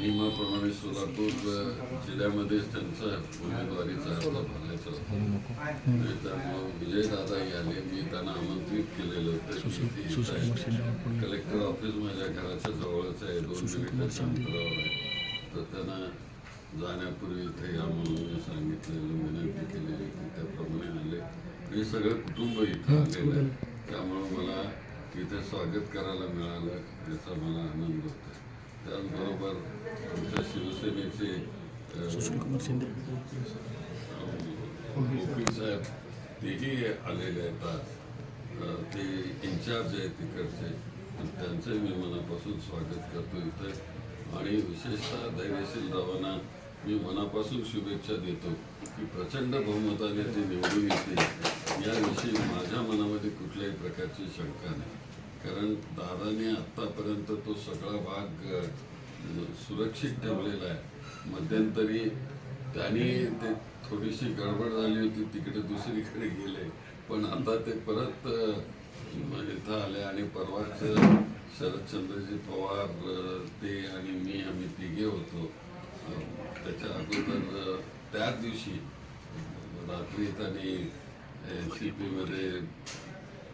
नियमाप्रमाणे सोलापूर जिल्ह्यामध्येच त्यांचा उमेदवारीचा अर्ज भरायचा होता. त्यामुळं विजयदादा आले. मी त्यांना आमंत्रित केलेलं होतं. कलेक्टर ऑफिस माझ्या घराच्या जवळच आहे. दोन मिनिटाच्या अंतरावर आहे. तर त्यांना जाण्यापूर्वी इथे या म्हणून मी सांगितलेलं विनंती केलेली की त्याप्रमाणे आले. हे सगळं कुटुंब इथं आलेलं आहे. त्यामुळं मला इथे स्वागत करायला मिळालं याचा मला आनंद होतो त्याचबरोबर आमच्या शिवसेनेचे वकील साहेब तेही आलेले आहेत आज. ते इन्चार्ज आहेत तिकडचे. त्यांचंही मी मनापासून स्वागत करतो इथं. आणि विशेषतः धैर्यशील रावांना मी मनापासून शुभेच्छा देतो की प्रचंड बहुमताने ते निवडून येतील. याविषयी माझ्या मनामध्ये कुठल्याही प्रकारची शंका नाही. कारण दादाने आत्तापर्यंत तो सगळा भाग सुरक्षित ठेवलेला आहे. मध्यंतरी त्यांनी ते थोडीशी गडबड झाली होती तिकडे दुसरीकडे गेले. पण आता ते परत इथं आले आणि परवाच शरदचंद्रजी पवार ते आणि मी आम्ही तिघे होतो. त्याच्या अगोदर त्याच दिवशी रात्री त्यांनी एन सी पीमध्ये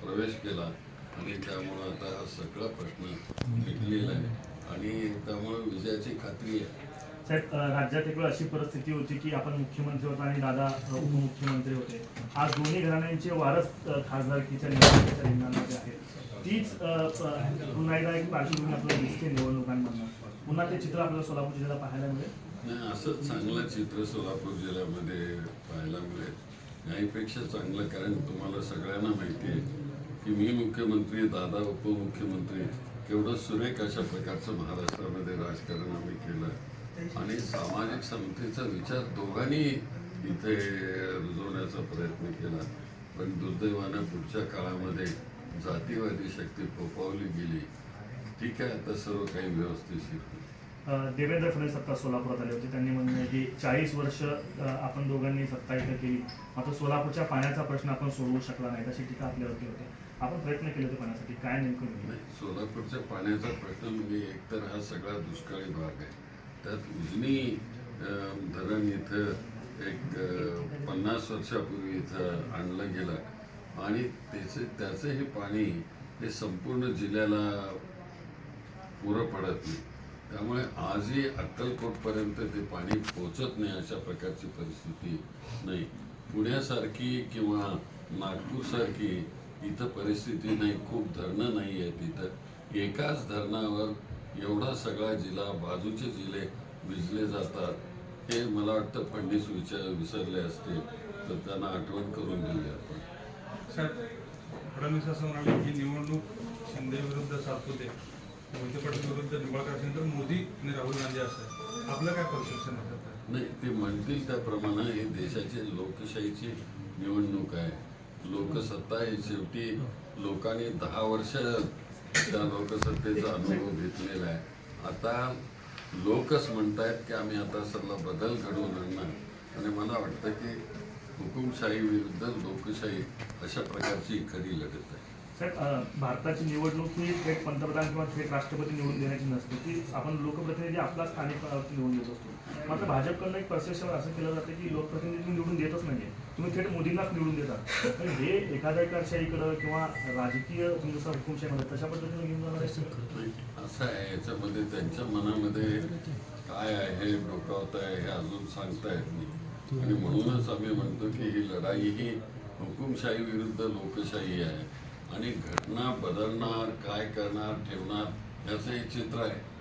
प्रवेश केला. आणि त्यामुळं आता हा सगळा प्रश्न मिटलेला आहे. आणि त्यामुळं विजयाची खात्री आहे. साहेब राज्यात एक अशी परिस्थिती होती की आपण मुख्यमंत्री होता आणि दादा उपमुख्यमंत्री होते. आज दोन्ही घराण्यांचे वारस खासदारकीच्या निवडणुकीच्या रिंगणामध्ये आहेत. तीच पुन्हा एकदा एक पार्श्वभूमी आपल्याला दिसते निवडणुकांमधनं. पुन्हा ते चित्र आपल्याला सोलापूर जिल्ह्याला पाहायला मिळेल? नाही असंच चांगलं चित्र सोलापूर जिल्ह्यामध्ये पाहायला मिळेल. याहीपेक्षा चांगलं कारण तुम्हाला सगळ्यांना माहिती आहे की मी मुख्यमंत्री दादा उपमुख्यमंत्री केवढं सुरेख अशा प्रकारचं महाराष्ट्रामध्ये राजकारण आम्ही केलं. आणि सामाजिक समतेचा विचार दोघांनी इथे रुजवण्याचा प्रयत्न केला. पण दुर्दैवानं पुढच्या काळामध्ये जातीवादी शक्ती फोफावली गेली. ठीक आहे आता सर्व काही व्यवस्थिशीर होईल. देवेंद्र फडणवीस सत्ता सोलापुरात आले होते. त्यांनी म्हणले की चाळीस वर्ष आपण दोघांनी सत्ता इथं केली. मात्र सोलापूरच्या पाण्याचा प्रश्न आपण सोडवू शकला नाही तशी टीका आपल्यावरती होती. आपण प्रयत्न केले होते पाण्यासाठी. काय नेमकं नाही, सोलापूरच्या पाण्याचा प्रश्न म्हणजे एकतर हा सगळा दुष्काळी भाग आहे. त्यात उजनी धरण इथं एक पन्नास वर्षापूर्वी इथं आणलं गेलं. आणि त्याचे त्याचं हे पाणी हे संपूर्ण जिल्ह्याला पुरं पडत नाही. त्यामुळे आजही अक्कलकोटपर्यंत ते पाणी पोचत नाही अशा प्रकारची परिस्थिती नाही. पुण्यासारखी किंवा नागपूरसारखी इथं परिस्थिती नाही खूप धरणं नाही आहेत इथं. एकाच धरणावर एवढा सगळा जिल्हा बाजूचे जिल्हे भिजले जातात. हे मला वाटतं फडणीस विचार विसरले असते तर त्यांना आठवण करून देऊया आपण. साहेब फडणवीस असं म्हणाले ही निवडणूक शिंदे विरुद्ध सातपुते मोहिते पाटील विरुद्ध निंबाळकर असेल तर मोदी आणि राहुल गांधी आपलं काय परसेप्शन? नाही ते म्हणतील त्याप्रमाणे ही देशाची लोकशाहीची निवडणूक आहे. लोकसत्ता ही शेवटी लोकांनी दहा वर्ष त्या लोकसत्तेचा अनुभव घेतलेला आहे. आता लोकच म्हणतायत की आम्ही आता सगळा बदल घडवून आणणार आणि मला वाटतं की हुकुमशाही विरुद्ध लोकशाही अशा प्रकारची खरी लढत आहे साहेब भारताची निवडणूक ही थेट पंतप्रधान किंवा थेट राष्ट्रपती निवडून देण्याची नसते. की आपण लोकप्रतिनिधी आपला स्थानिक निवडून देत असतो. मात्र भाजपकडनं एक परसेप्शन असं केलं जातं की लोकप्रतिनिधी निवडून देतच नाहीये. तुम्ही थेट मोदींनाच निवडून देता. पण हे एखाद्या एकाधिकारशाहीकडं किंवा राजकीय म्हणजे तुम्ही जसं हुकुमशाहीमध्ये तशा पद्धतीने घेऊन जाणार असं आहे याच्यामध्ये त्यांच्या मनामध्ये काय आहे डोकावत आहे हे अजून सांगता येत नाही. आणि म्हणूनच आम्ही म्हणतो की ही लढाई ही हुकुमशाही विरुद्ध लोकशाही आहे. आणि घटना बदलणार काय करणार ठेवणार याचं एक चित्र आहे.